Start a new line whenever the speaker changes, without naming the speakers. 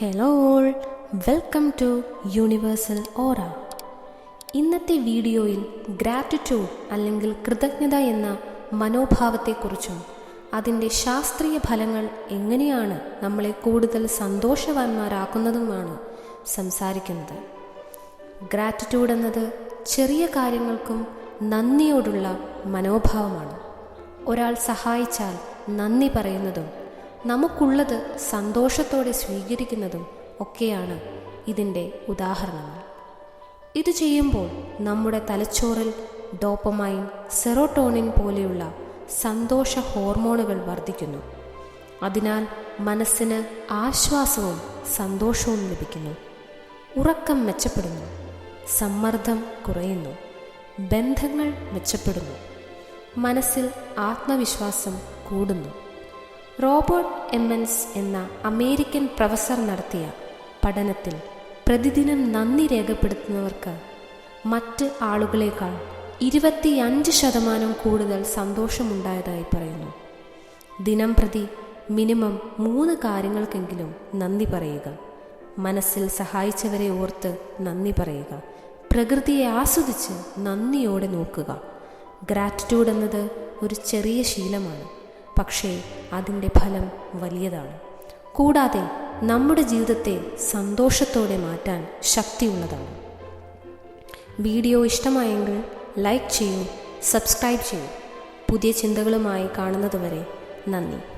Hello all welcome to Universal Aura ഇന്നത്തെ വീഡിയോയിൽ gratitude അല്ലെങ്കിൽ കൃതജ്ഞത എന്ന മനോഭാവത്തെക്കുറിച്ചും അതിന്റെ ശാസ്ത്രീയ ഫലങ്ങൾ എങ്ങനെയാണ് നമ്മളെ കൂടുതൽ സന്തോഷവാന്മാരാക്കുന്നതുമാണ് സംസാരിക്കുന്നത്. ഗ്രാറ്റിറ്റ്യൂഡ് എന്നത് ചെറിയ കാര്യങ്ങൾക്കും നന്ദിയോടുള്ള മനോഭാവമാണ്. ഒരാൾ സഹായിച്ചാൽ നന്ദി പറയുന്നതും നമുക്കുള്ളത് സന്തോഷത്തോടെ സ്വീകരിക്കുന്നതും ഒക്കെയാണ് ഇതിന്റെ ഉദാഹരണങ്ങൾ. ഇത് ചെയ്യുമ്പോൾ നമ്മുടെ തലച്ചോറിൽ ഡോപ്പമൈൻ സെറോട്ടോണിൻ പോലെയുള്ള സന്തോഷ ഹോർമോണുകൾ വർദ്ധിക്കുന്നു. അതിനാൽ മനസ്സിന് ആശ്വാസവും സന്തോഷവും ലഭിക്കുന്നു. ഉറക്കം മെച്ചപ്പെടുന്നു. സമ്മർദ്ദം കുറയുന്നു. ബന്ധങ്ങൾ മെച്ചപ്പെടുന്നു. മനസ്സിൽ ആത്മവിശ്വാസം കൂടുന്നു. റോബർട്ട് എമ്മൻസ് എന്ന അമേരിക്കൻ പ്രൊഫസർ നടത്തിയ പഠനത്തിൽ പ്രതിദിനം നന്ദി രേഖപ്പെടുത്തുന്നവർക്ക് മറ്റ് ആളുകളേക്കാൾ ഇരുപത്തിയഞ്ച് ശതമാനം കൂടുതൽ സന്തോഷമുണ്ടായതായി പറയുന്നു. ദിനം പ്രതി മിനിമം മൂന്ന് കാര്യങ്ങൾക്കെങ്കിലും നന്ദി പറയുക. മനസ്സിൽ സഹായിച്ചവരെ ഓർത്ത് നന്ദി പറയുക. പ്രകൃതിയെ ആസ്വദിച്ച് നന്ദിയോടെ നോക്കുക. ഗ്രാറ്റിറ്റ്യൂഡ് എന്നത് ഒരു ചെറിയ ശീലമാണ്. പക്ഷേ അതിന്റെ ഫലം വലിയതാണ്. കൂടാതെ നമ്മുടെ ജീവിതത്തെ സന്തോഷത്തോടെ മാറ്റാൻ ശക്തിയുള്ളതാണ്. വീഡിയോ ഇഷ്ടമായെങ്കിൽ ലൈക്ക് ചെയ്യൂ സബ്സ്ക്രൈബ് ചെയ്യൂ. പുതിയ ചിന്തകളുമായി കാണുന്നതുവരെ നന്ദി.